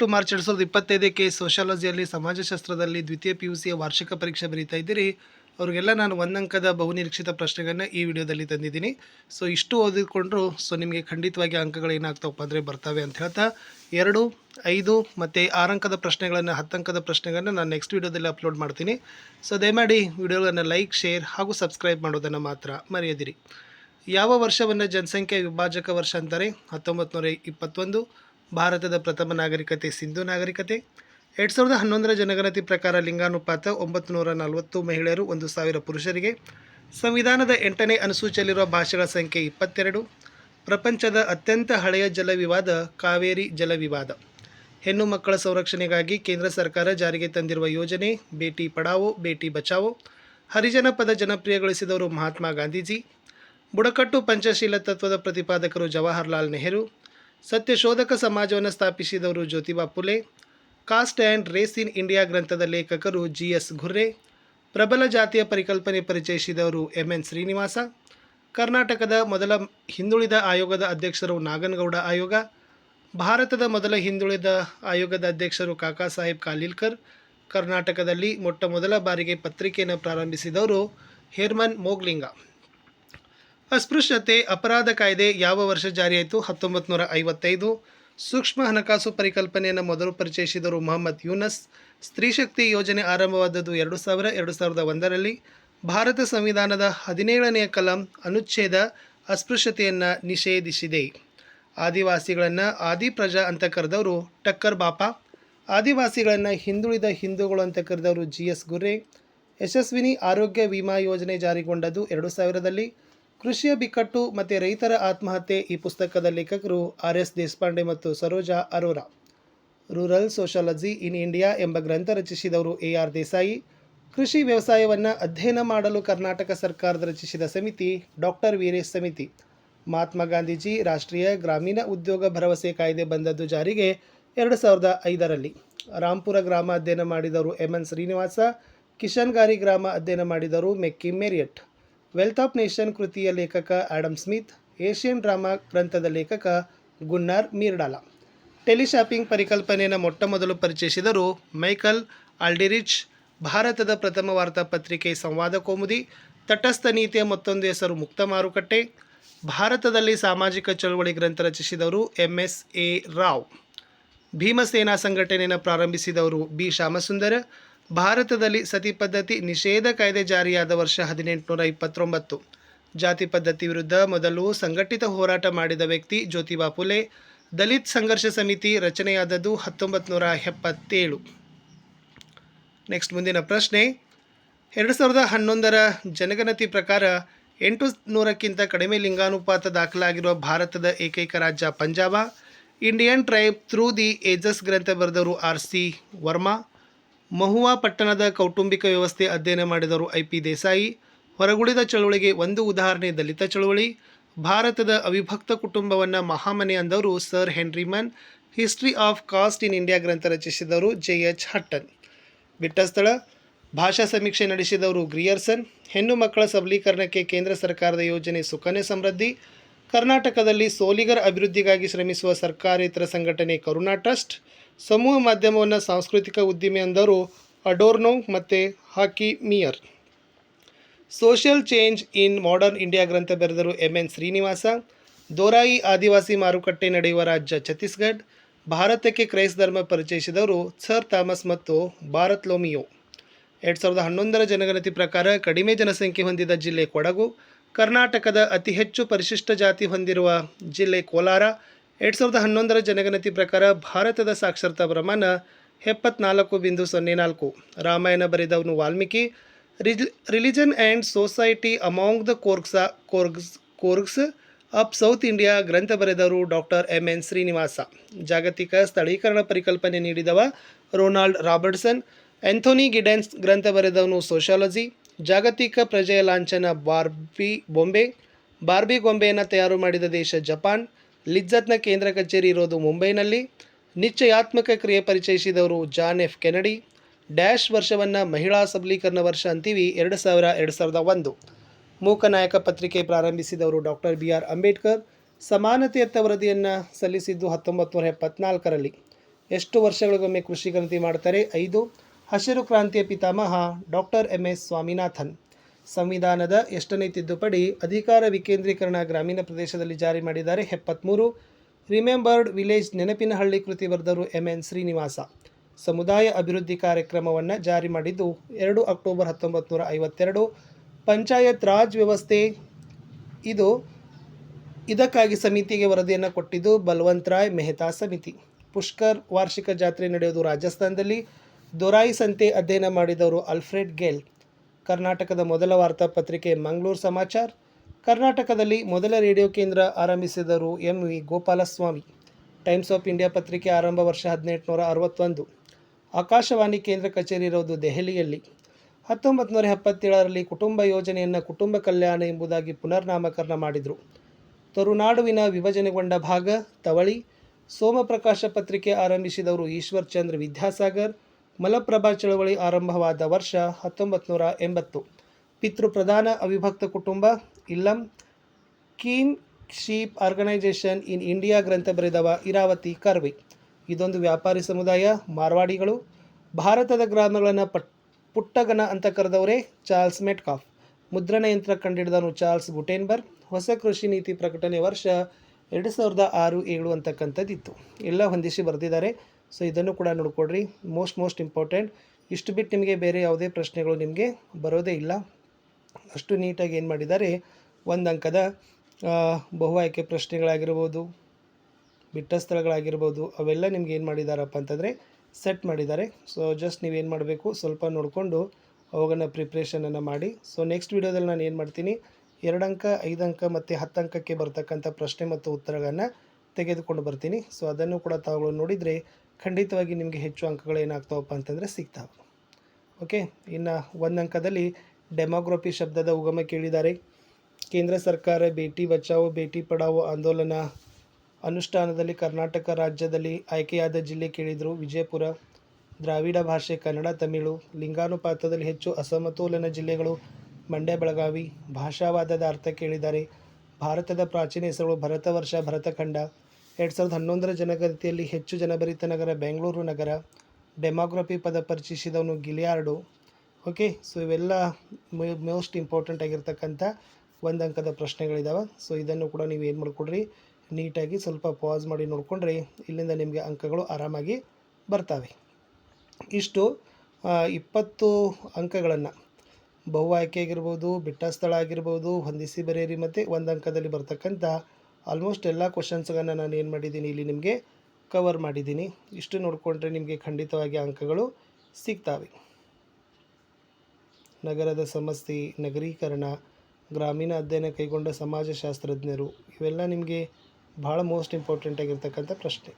To March ಎರಡು ಸಾವಿರದ ಇಪ್ಪತ್ತೈದಕ್ಕೆ ಸೋಷಾಲಜಿಯಲ್ಲಿ ಸಮಾಜಶಾಸ್ತ್ರದಲ್ಲಿ ದ್ವಿತೀಯ ಪಿ ಯು ಸಿಯ ವಾರ್ಷಿಕ ಪರೀಕ್ಷೆ ಬರೀತಾ ಇದ್ದೀರಿ. ಅವರಿಗೆಲ್ಲ ನಾನು ಒಂದಂಕದ ಬಹುನಿರೀಕ್ಷಿತ ಪ್ರಶ್ನೆಗಳನ್ನ ಈ ವಿಡಿಯೋದಲ್ಲಿ ತಂದಿದ್ದೀನಿ. ಸೊ, ಇಷ್ಟು ಓದಿಕೊಂಡ್ರು ಸೊ, ನಿಮಗೆ ಖಂಡಿತವಾಗಿ ಅಂಕಗಳು ಏನಾಗ್ತಾವಪ್ಪ ಅಂದರೆ ಬರ್ತವೆ ಅಂತ ಹೇಳ್ತಾ, ಎರಡು, ಐದು ಮತ್ತು ಆರು ಅಂಕದ ಪ್ರಶ್ನೆಗಳನ್ನು ಹತ್ತು ಅಂಕದ ಪ್ರಶ್ನೆಗಳನ್ನು ನಾನು ನೆಕ್ಸ್ಟ್ ವಿಡಿಯೋದಲ್ಲಿ ಅಪ್ಲೋಡ್ ಮಾಡ್ತೀನಿ. ಸೊ, ದಯಮಾಡಿ ವಿಡಿಯೋಗಳನ್ನು ಲೈಕ್, ಶೇರ್ ಹಾಗೂ ಸಬ್ಸ್ಕ್ರೈಬ್ ಮಾಡೋದನ್ನು ಮಾತ್ರ ಮರೆಯದಿರಿ. ಯಾವ ವರ್ಷವನ್ನು ಜನಸಂಖ್ಯೆ ವಿಭಾಜಕ ವರ್ಷ ಅಂತಾರೆ? ಹತ್ತೊಂಬತ್ತು ನೂರ ಇಪ್ಪತ್ತೊಂದು ಭಾರತದ ಪ್ರಥಮ ನಾಗರಿಕತೆ ಸಿಂಧು ನಾಗರಿಕತೆ. ಎರಡು ಸಾವಿರದ ಹನ್ನೊಂದರ ಜನಗಣತಿ ಪ್ರಕಾರ ಲಿಂಗಾನುಪಾತ ಒಂಬತ್ತು ನೂರ ನಲವತ್ತು ಮಹಿಳೆಯರು, ಒಂದು ಸಾವಿರ ಪುರುಷರಿಗೆ. ಸಂವಿಧಾನದ ಎಂಟನೇ ಅನುಸೂಚಿಯಲ್ಲಿರುವ ಭಾಷೆಗಳ ಸಂಖ್ಯೆ ಇಪ್ಪತ್ತೆರಡು. ಪ್ರಪಂಚದ ಅತ್ಯಂತ ಹಳೆಯ ಜಲ ವಿವಾದ ಕಾವೇರಿ ಜಲ ವಿವಾದ. ಹೆಣ್ಣು ಮಕ್ಕಳ ಸಂರಕ್ಷಣೆಗಾಗಿ ಕೇಂದ್ರ ಸರ್ಕಾರ ಜಾರಿಗೆ ತಂದಿರುವ ಯೋಜನೆ, ಬೇಟಿ ಪಡಾವೋ, ಬೇಟಿ ಬಚಾವೋ. ಹರಿಜನ ಪದ ಜನಪ್ರಿಯಗೊಳಿಸಿದವರು ಮಹಾತ್ಮ ಗಾಂಧೀಜಿ. ಬುಡಕಟ್ಟು ಪಂಚಶೀಲ ತತ್ವದ ಪ್ರತಿಪಾದಕರು ಜವಾಹರ್ಲಾಲ್ ನೆಹರು. ಸತ್ಯಶೋಧಕ ಸಮಾಜವನ್ನು ಸ್ಥಾಪಿಸಿದವರು Jyotiba Phule, caste and race in India ಗ್ರಂಥದ ಲೇಖಕರು ಜಿ ಎಸ್ ಘುರ್ರೆ ಪ್ರಬಲ ಜಾತಿಯ ಪರಿಕಲ್ಪನೆ ಪರಿಚಯಿಸಿದವರು ಎಂ ಎನ್ ಶ್ರೀನಿವಾಸ, ಕರ್ನಾಟಕದ ಮೊದಲ ಹಿಂದುಳಿದ ಆಯೋಗದ ಅಧ್ಯಕ್ಷರು ನಾಗನಗೌಡ ಆಯೋಗ, ಭಾರತದ ಮೊದಲ ಹಿಂದುಳಿದ ಆಯೋಗದ ಅಧ್ಯಕ್ಷರು ಕಾಕಾ ಸಾಹೇಬ್ ಕಾಲಿಲ್ಕರ್, ಕರ್ನಾಟಕದಲ್ಲಿ ಮೊಟ್ಟ ಮೊದಲ ಬಾರಿಗೆ ಪತ್ರಿಕೆಯನ್ನು ಪ್ರಾರಂಭಿಸಿದವರು ಹೇರ್ಮನ್ ಮೋಗ್ಲಿಂಗ. ಅಸ್ಪೃಶ್ಯತೆ, ಅಪರಾಧ ಕಾಯ್ದೆ ಯಾವ ವರ್ಷ ಜಾರಿಯಾಯಿತು? ಹತ್ತೊಂಬತ್ತು ನೂರ ಐವತ್ತೈದು. ಸೂಕ್ಷ್ಮ ಹಣಕಾಸು ಪರಿಕಲ್ಪನೆಯನ್ನು ಮೊದಲು ಪರಿಚಯಿಸಿದರು ಮೊಹಮ್ಮದ್ ಯೂನಸ್. ಸ್ತ್ರೀಶಕ್ತಿ ಯೋಜನೆ ಆರಂಭವಾದದ್ದು ಎರಡು ಸಾವಿರ, ಎರಡು ಸಾವಿರದ ಒಂದರಲ್ಲಿ. ಭಾರತ ಸಂವಿಧಾನದ ಹದಿನೇಳನೆಯ ಕಲಂ ಅನುಚ್ಛೇದ ಅಸ್ಪೃಶ್ಯತೆಯನ್ನು ನಿಷೇಧಿಸಿದೆ. ಆದಿವಾಸಿಗಳನ್ನು ಆದಿ ಪ್ರಜಾ ಅಂತ ಕರೆದವರು ಟಕ್ಕರ್ ಬಾಪ. ಆದಿವಾಸಿಗಳನ್ನು ಹಿಂದುಳಿದ ಹಿಂದೂಗಳು ಅಂತ ಕರೆದವರು ಜಿ ಎಸ್ ಗುರ್ರೆ. ಯಶಸ್ವಿನಿ ಆರೋಗ್ಯ ವಿಮಾ ಯೋಜನೆ ಜಾರಿಗೊಂಡದ್ದು ಎರಡು ಸಾವಿರದಲ್ಲಿ. ಕೃಷಿಯ ಬಿಕ್ಕಟ್ಟು ಮತ್ತು ರೈತರ ಆತ್ಮಹತ್ಯೆ ಈ ಪುಸ್ತಕದ ಲೇಖಕರು ಆರ್ ಎಸ್ ದೇಶಪಾಂಡೆ ಮತ್ತು Saroja Arora. Rural sociology in India ಎಂಬ ಗ್ರಂಥ ರಚಿಸಿದವರು ಎ ಆರ್ ದೇಸಾಯಿ. ಕೃಷಿ ವ್ಯವಸಾಯವನ್ನು ಅಧ್ಯಯನ ಮಾಡಲು ಕರ್ನಾಟಕ ಸರ್ಕಾರದ ರಚಿಸಿದ ಸಮಿತಿ ಡಾಕ್ಟರ್ ವೀರೇಶ್ ಸಮಿತಿ. ಮಹಾತ್ಮ ಗಾಂಧೀಜಿ ರಾಷ್ಟ್ರೀಯ ಗ್ರಾಮೀಣ ಉದ್ಯೋಗ ಭರವಸೆ ಕಾಯ್ದೆ ಬಂದದ್ದು ಜಾರಿಗೆ ಎರಡು ಸಾವಿರದ ಐದರಲ್ಲಿ. ರಾಂಪುರ ಗ್ರಾಮ ಅಧ್ಯಯನ ಮಾಡಿದವರು ಎಂ ಎನ್ ಶ್ರೀನಿವಾಸ ಕಿಶನ್ಗಾರಿ ಗ್ರಾಮ ಅಧ್ಯಯನ ಮಾಡಿದವರು ಮೆಕ್ಕಿ ಮೇರಿಯಟ್. ವೆಲ್ತ್ ಆಫ್ ನೇಷನ್ ಕೃತಿಯ ಲೇಖಕ ಆಡಮ್ ಸ್ಮಿತ್, ಏಷ್ಯನ್ ಡ್ರಾಮಾ ಗ್ರಂಥದ ಲೇಖಕ ಗುನ್ನಾರ್ ಮೀರ್ಡಾಲ. ಟೆಲಿಶಾಪಿಂಗ್ ಪರಿಕಲ್ಪನೆಯನ್ನು ಮೊಟ್ಟ ಮೊದಲು ಪರಿಚಯಿಸಿದರು ಮೈಕಲ್ ಆಲ್ಡಿರಿಚ್. ಭಾರತದ ಪ್ರಥಮ ವಾರ್ತಾಪತ್ರಿಕೆ ಸಂವಾದ ಕೋಮುದಿ. ತಟಸ್ಥ ನೀತಿಯ ಮತ್ತೊಂದು ಹೆಸರು ಮುಕ್ತ ಮಾರುಕಟ್ಟೆ. ಭಾರತದಲ್ಲಿ ಸಾಮಾಜಿಕ ಚಳುವಳಿ ಗ್ರಂಥ ರಚಿಸಿದವರು M S A Rao. Bhimsena ಸಂಘಟನೆಯನ್ನು ಪ್ರಾರಂಭಿಸಿದವರು ಬಿ. ಶ್ಯಾಮಸುಂದರ. ಭಾರತದಲ್ಲಿ ಸತಿ ಪದ್ಧತಿ ನಿಷೇಧ ಕಾಯ್ದೆ ಜಾರಿಯಾದ ವರ್ಷ ಹದಿನೆಂಟುನೂರ ಇಪ್ಪತ್ತೊಂಬತ್ತು. ಜಾತಿ ಪದ್ಧತಿ ವಿರುದ್ಧ ಮೊದಲು ಸಂಘಟಿತ ಹೋರಾಟ ಮಾಡಿದ ವ್ಯಕ್ತಿ ಜ್ಯೋತಿಬಾ ಫುಲೆ, ದಲಿತ್ ಸಂಘರ್ಷ ಸಮಿತಿ ರಚನೆಯಾದದ್ದು ಹತ್ತೊಂಬತ್ತು ನೂರ ಎಪ್ಪತ್ತೇಳು. ನೆಕ್ಸ್ಟ್ ಮುಂದಿನ ಪ್ರಶ್ನೆ, ಎರಡು ಸಾವಿರದ ಹನ್ನೊಂದರ ಜನಗಣತಿ ಪ್ರಕಾರ ಎಂಟು ನೂರಕ್ಕಿಂತ ಕಡಿಮೆ ಲಿಂಗಾನುಪಾತ ದಾಖಲಾಗಿರುವ ಭಾರತದ ಏಕೈಕ ರಾಜ್ಯ Punjab, Indian tribe through the ages ಗ್ರಂಥ ಬರೆದವರು ಆರ್ ಸಿ ವರ್ಮಾ ಮಹುವಾ ಪಟ್ಟಣದ ಕೌಟುಂಬಿಕ ವ್ಯವಸ್ಥೆ ಅಧ್ಯಯನ ಮಾಡಿದವರು ಐ ಪಿ ದೇಸಾಯಿ. ಹೊರಗುಳಿದ ಚಳುವಳಿಗೆ ಒಂದು ಉದಾಹರಣೆ ದಲಿತ ಚಳುವಳಿ. ಭಾರತದ ಅವಿಭಕ್ತ ಕುಟುಂಬವನ್ನು ಮಹಾಮನೆ ಅಂದವರು sir Henry Maine history of caste in India ಗ್ರಂಥ ರಚಿಸಿದವರು ಜೆ ಎಚ್ ಹಟ್ಟನ್. ಬಿಟ್ಟ ಸ್ಥಳ, ಭಾಷಾ ಸಮೀಕ್ಷೆ ನಡೆಸಿದವರು ಗ್ರಿಯರ್ಸನ್. ಹೆಣ್ಣು ಮಕ್ಕಳ ಸಬಲೀಕರಣಕ್ಕೆ ಕೇಂದ್ರ ಸರ್ಕಾರದ ಯೋಜನೆ ಸುಕನ್ಯಾ ಸಮೃದ್ಧಿ. ಕರ್ನಾಟಕದಲ್ಲಿ ಸೋಲಿಗರ ಅಭಿವೃದ್ಧಿಗಾಗಿ ಶ್ರಮಿಸುವ ಸರ್ಕಾರೇತರ ಸಂಘಟನೆ ಕರುಣಾ ಟ್ರಸ್ಟ್. ಸಮೂಹ ಮಾಧ್ಯಮವನ್ನು ಸಾಂಸ್ಕೃತಿಕ ಉದ್ದಿಮೆ ಅಂದರು ಅಡೋರ್ನೋ ಮತ್ತು Horkheimer. Social change in modern India ಗ್ರಂಥ ಬರೆದರು ಎಂ ಎನ್ ಶ್ರೀನಿವಾಸ. ದೋರಾಯಿ ಆದಿವಾಸಿ ಮಾರುಕಟ್ಟೆ ನಡೆಯುವ ರಾಜ್ಯ ಛತ್ತೀಸ್ಗಢ. ಭಾರತಕ್ಕೆ ಕ್ರೈಸ್ತ ಧರ್ಮ ಪರಿಚಯಿಸಿದವರು ಸರ್ ಥಾಮಸ್ ಮತ್ತು ಭಾರತ್ ಲೋಮಿಯೋ. ಎರಡು ಸಾವಿರದ ಹನ್ನೊಂದರ ಜನಗಣತಿ ಪ್ರಕಾರ ಕಡಿಮೆ ಜನಸಂಖ್ಯೆ ಹೊಂದಿದ ಜಿಲ್ಲೆ ಕೊಡಗು. ಕರ್ನಾಟಕದ ಅತಿ ಹೆಚ್ಚು ಪರಿಶಿಷ್ಟ ಜಾತಿ ಹೊಂದಿರುವ ಜಿಲ್ಲೆ ಕೋಲಾರ. ಎರಡು ಸಾವಿರದ ಹನ್ನೊಂದರ ಜನಗಣತಿ ಪ್ರಕಾರ ಭಾರತದ ಸಾಕ್ಷರತಾ ಪ್ರಮಾಣ ಎಪ್ಪತ್ನಾಲ್ಕು ಬಿಂದು ಸೊನ್ನೆ ನಾಲ್ಕು. Ramayana ಬರೆದವನು Valmiki. Rel, religion and society among the Coorgs Coorgs Coorgs of South India ಗ್ರಂಥ ಬರೆದವರು ಡಾಕ್ಟರ್ ಎಂ ಎನ್ ಶ್ರೀನಿವಾಸ. ಜಾಗತಿಕ ಸ್ಥಳೀಕರಣ ಪರಿಕಲ್ಪನೆ ನೀಡಿದವ ರೊನಾಲ್ಡ್ ರಾಬರ್ಟ್ಸನ್. ಆಂಥೋನಿ ಗಿಡೆನ್ಸ್ ಗ್ರಂಥ ಬರೆದವನು ಸೋಷಾಲಜಿ ಜಾಗತಿಕ ಪ್ರಜೆಯ ಲಾಂಛನ ಬಾರ್ಬಿ ಬೊಂಬೆ. ಬಾರ್ಬಿ ಗೊಂಬೆಯನ್ನು ತಯಾರು ಮಾಡಿದ ದೇಶ ಜಪಾನ್. ಲಿಜ್ಜತ್ನ ಕೇಂದ್ರ ಕಚೇರಿ ಇರೋದು ಮುಂಬೈನಲ್ಲಿ. ನಿಶ್ಚಯಾತ್ಮಕ ಕ್ರಿಯೆ ಪರಿಚಯಿಸಿದವರು ಜಾನ್ ಎಫ್ ಕೆನಡಿ. ಡ್ಯಾಶ್ ವರ್ಷವನ್ನು ಮಹಿಳಾ ಸಬಲೀಕರಣ ವರ್ಷ ಅಂತೀವಿ ಎರಡು ಸಾವಿರ ಎರಡು ಸಾವಿರದ ಒಂದು. ಮೂಕನಾಯಕ ಪತ್ರಿಕೆ ಪ್ರಾರಂಭಿಸಿದವರು ಡಾಕ್ಟರ್ ಬಿ ಆರ್ ಅಂಬೇಡ್ಕರ್. ಸಮಾನತೆಯತ್ತ ವರದಿಯನ್ನು ಸಲ್ಲಿಸಿದ್ದು ಹತ್ತೊಂಬತ್ತು ನೂರ ಎಪ್ಪತ್ನಾಲ್ಕರಲ್ಲಿ. ಎಷ್ಟು ವರ್ಷಗಳಿಗೊಮ್ಮೆ ಕೃಷಿ ಕ್ರಾಂತಿ ಮಾಡ್ತಾರೆ? ಐದು. ಹಸಿರು ಕ್ರಾಂತಿಯ ಪಿತಾಮಹ ಡಾಕ್ಟರ್ ಎಂ ಎಸ್ ಸ್ವಾಮಿನಾಥನ್. ಸಂವಿಧಾನದ ಎಷ್ಟನೇ ತಿದ್ದುಪಡಿ ಅಧಿಕಾರ ವಿಕೇಂದ್ರೀಕರಣ ಗ್ರಾಮೀಣ ಪ್ರದೇಶದಲ್ಲಿ ಜಾರಿ ಮಾಡಿದ್ದಾರೆ. ಎಪ್ಪತ್ತ್ಮೂರು ರಿಮೆಂಬರ್ಡ್ ವಿಲೇಜ್ ನೆನಪಿನಹಳ್ಳಿ ಕೃತಿ ಬರೆದರು ಎಂ ಎನ್ ಶ್ರೀನಿವಾಸ ಸಮುದಾಯ ಅಭಿವೃದ್ಧಿ ಕಾರ್ಯಕ್ರಮವನ್ನು ಜಾರಿ ಮಾಡಿದ್ದು ಎರಡು ಅಕ್ಟೋಬರ್ ಹತ್ತೊಂಬತ್ತು ನೂರ ಐವತ್ತೆರಡು. ಪಂಚಾಯತ್ ರಾಜ್ ವ್ಯವಸ್ಥೆ ಇದು ಇದಕ್ಕಾಗಿ ಸಮಿತಿಗೆ ವರದಿಯನ್ನು ಕೊಟ್ಟಿದ್ದು ಬಲ್ವಂತ್ ರಾಯ್ ಮೆಹ್ತಾ ಸಮಿತಿ. ಪುಷ್ಕರ್ ವಾರ್ಷಿಕ ಜಾತ್ರೆ ನಡೆಯೋದು ರಾಜಸ್ಥಾನದಲ್ಲಿ. ದೊರಾಯಿ ಸಂತೆ ಅಧ್ಯಯನ ಮಾಡಿದವರು ಅಲ್ಫ್ರೆಡ್ ಗೆಲ್. ಕರ್ನಾಟಕದ ಮೊದಲ ವಾರ್ತಾಪತ್ರಿಕೆ ಮಂಗಳೂರು ಸಮಾಚಾರ್. ಕರ್ನಾಟಕದಲ್ಲಿ ಮೊದಲ ರೇಡಿಯೋ ಕೇಂದ್ರ ಆರಂಭಿಸಿದರು M V Gopalaswamy. Times of India ಪತ್ರಿಕೆ ಆರಂಭ ವರ್ಷ ಹದಿನೆಂಟುನೂರ ಅರವತ್ತೊಂದು. ಆಕಾಶವಾಣಿ ಕೇಂದ್ರ ಕಚೇರಿ ಇರೋದು ದೆಹಲಿಯಲ್ಲಿ. ಹತ್ತೊಂಬತ್ತು ನೂರ ಎಪ್ಪತ್ತೇಳರಲ್ಲಿ ಕುಟುಂಬ ಯೋಜನೆಯನ್ನು ಕುಟುಂಬ ಕಲ್ಯಾಣ ಎಂಬುದಾಗಿ ಪುನರ್ನಾಮಕರಣ ಮಾಡಿದರು. ತರುನಾಡುವಿನ ವಿಭಜನೆಗೊಂಡ ಭಾಗ, ತವಳಿ. ಸೋಮಪ್ರಕಾಶ ಪತ್ರಿಕೆ ಆರಂಭಿಸಿದವರು ಈಶ್ವರ್ ಚಂದ್ರ ವಿದ್ಯಾಸಾಗರ್. ಮಲಪ್ರಭಾ ಚಳವಳಿ ಆರಂಭವಾದ ವರ್ಷ ಹತ್ತೊಂಬತ್ತು ನೂರ ಎಂಬತ್ತು ಪಿತೃಪ್ರಧಾನ ಅವಿಭಕ್ತ ಕುಟುಂಬ, illam, kinship organisation in India ಗ್ರಂಥ ಬರೆದವ ಇರಾವತಿ ಕರ್ವೆ. ಇದೊಂದು ವ್ಯಾಪಾರಿ ಸಮುದಾಯ, ಮಾರ್ವಾಡಿಗಳು. ಭಾರತದ ಗ್ರಾಮಗಳನ್ನು ಪಟ್, ಪುಟ್ಟಗನ ಅಂತ ಕರೆದವರೇ ಚಾರ್ಲ್ಸ್ ಮೆಟ್ಕಾಫ್. ಮುದ್ರಣ ಯಂತ್ರ ಕಂಡಿಡಿದನು ಚಾರ್ಲ್ಸ್ ಗುಟೇನ್ಬರ್ಗ್ ಹೊಸ ಕೃಷಿ ನೀತಿ ಪ್ರಕಟಣೆ ವರ್ಷ ಎರಡು ಸಾವಿರದ ಆರು ಏಳು ಅಂತಕ್ಕಂಥದ್ದಿತ್ತು. ಎಲ್ಲ ಹೊಂದಿಸಿ ಬರೆದಿದ್ದಾರೆ ಸೊ ಇದನ್ನು ಕೂಡ ನೋಡ್ಕೊಡ್ರಿ. ಮೋಸ್ಟ್ ಮೋಸ್ಟ್ ಇಂಪಾರ್ಟೆಂಟ್ ಇಷ್ಟು ಬಿಟ್ಟು ನಿಮಗೆ ಬೇರೆ ಯಾವುದೇ ಪ್ರಶ್ನೆಗಳು ನಿಮಗೆ ಬರೋದೇ ಇಲ್ಲ. ಅಷ್ಟು ನೀಟಾಗಿ ಏನು ಮಾಡಿದ್ದಾರೆ? ಒಂದು ಅಂಕದ ಬಹು ಆಯ್ಕೆ ಪ್ರಶ್ನೆಗಳಾಗಿರ್ಬೋದು, ಬಿಟ್ಟ ಸ್ಥಳಗಳಾಗಿರ್ಬೋದು, ಅವೆಲ್ಲ ನಿಮ್ಗೆ ಏನು ಮಾಡಿದಾರಪ್ಪ ಅಂತಂದರೆ ಸೆಟ್ ಮಾಡಿದ್ದಾರೆ. ಸೊ ಜಸ್ಟ್ ನೀವೇನು ಮಾಡಬೇಕು? ಸ್ವಲ್ಪ ನೋಡಿಕೊಂಡು ಅವುಗಳನ್ನ ಪ್ರಿಪ್ರೇಷನನ್ನು ಮಾಡಿ. ಸೊ ನೆಕ್ಸ್ಟ್ ವೀಡಿಯೋದಲ್ಲಿ ನಾನು ಏನು ಮಾಡ್ತೀನಿ? ಎರಡು ಅಂಕ, ಐದು ಅಂಕ ಮತ್ತು ಹತ್ತು ಅಂಕಕ್ಕೆ ಬರ್ತಕ್ಕಂಥ ಪ್ರಶ್ನೆ ಮತ್ತು ಉತ್ತರಗಳನ್ನು ತೆಗೆದುಕೊಂಡು ಬರ್ತೀನಿ. ಸೊ ಅದನ್ನು ಕೂಡ ತಾವುಗಳು ನೋಡಿದರೆ ಖಂಡಿತವಾಗಿ ನಿಮಗೆ ಹೆಚ್ಚು ಅಂಕಗಳು ಏನಾಗ್ತಾವಪ್ಪ ಅಂತಂದರೆ ಸಿಗ್ತಾವೆ. ಓಕೆ ಇನ್ನು ಒಂದು ಅಂಕದಲ್ಲಿ ಡೆಮೋಗ್ರಫಿ ಶಬ್ದದ ಉಗಮ ಕೇಳಿದ್ದಾರೆ ಕೇಂದ್ರ ಸರ್ಕಾರ ಬೇಟಿ ಬಚಾವೋ ಬೇಟಿ ಪಡಾವೋ ಆಂದೋಲನ. ಅನುಷ್ಠಾನದಲ್ಲಿ ಕರ್ನಾಟಕ ರಾಜ್ಯದಲ್ಲಿ ಆಯ್ಕೆಯಾದ ಜಿಲ್ಲೆ ಕೇಳಿದರು ವಿಜಯಪುರ. ದ್ರಾವಿಡ ಭಾಷೆ, ಕನ್ನಡ, ತಮಿಳು. ಲಿಂಗಾನುಪಾತದಲ್ಲಿ ಹೆಚ್ಚು ಅಸಮತೋಲನ ಜಿಲ್ಲೆಗಳು ಮಂಡ್ಯ, ಬೆಳಗಾವಿ. ಭಾಷಾವಾದದ ಅರ್ಥ ಕೇಳಿದ್ದಾರೆ ಭಾರತದ ಪ್ರಾಚೀನ ಹೆಸರುಗಳು ಭರತವರ್ಷ, ಭರತಖಂಡ. ಎರಡು ಸಾವಿರದ ಹನ್ನೊಂದರ ಜನಗಣತಿಯಲ್ಲಿ ಹೆಚ್ಚು ಜನಭರಿತ ನಗರ ಬೆಂಗಳೂರು ನಗರ. ಡೆಮೋಗ್ರಫಿ ಪದ ಪರಿಚಯಿಸಿದವನು ಗಿಲಿಯಾರ್ಡು. ಓಕೆ, ಸೊ ಇವೆಲ್ಲ ಮೋಸ್ಟ್ ಇಂಪಾರ್ಟೆಂಟ್ ಆಗಿರ್ತಕ್ಕಂಥ ಒಂದು ಅಂಕದ ಪ್ರಶ್ನೆಗಳಿದ್ದಾವೆ ಸೊ ಇದನ್ನು ಕೂಡ ನೀವು ಏನು ಮಾಡಿಕೊಡ್ರಿ, ನೀಟಾಗಿ ಸ್ವಲ್ಪ ಪಾಸ್ ಮಾಡಿ ನೋಡಿಕೊಂಡ್ರೆ ಇಲ್ಲಿಂದ ನಿಮಗೆ ಅಂಕಗಳು ಆರಾಮಾಗಿ ಬರ್ತವೆ. ಇಷ್ಟು ಇಪ್ಪತ್ತು ಅಂಕಗಳನ್ನು. ಬಹು ಆಯ್ಕೆ ಆಗಿರ್ಬೋದು ಬಿಟ್ಟ ಸ್ಥಳ ಆಗಿರ್ಬೋದು, ಹೊಂದಿಸಿ ಬರೆಯಿರಿ ಮತ್ತು ಒಂದು ಅಂಕದಲ್ಲಿ ಬರ್ತಕ್ಕಂಥ ಆಲ್ಮೋಸ್ಟ್ ಎಲ್ಲ ಕ್ವಶನ್ಸ್ಗಳನ್ನು ನಾನು ಏನು ಮಾಡಿದ್ದೀನಿ, ಇಲ್ಲಿ ನಿಮಗೆ ಕವರ್ ಮಾಡಿದ್ದೀನಿ. ಇಷ್ಟು ನೋಡಿಕೊಂಡ್ರೆ ನಿಮಗೆ ಖಂಡಿತವಾಗಿ ಅಂಕಗಳು ಸಿಗ್ತವೆ. ನಗರದ ಸಮಸ್ಯೆ ನಗರೀಕರಣ, ಗ್ರಾಮೀಣ ಅಧ್ಯಯನ ಕೈಗೊಂಡ ಸಮಾಜಶಾಸ್ತ್ರಜ್ಞರು, ಇವೆಲ್ಲ ನಿಮಗೆ ಭಾಳ ಮೋಸ್ಟ್ ಇಂಪಾರ್ಟೆಂಟ್ ಆಗಿರ್ತಕ್ಕಂಥ ಪ್ರಶ್ನೆ.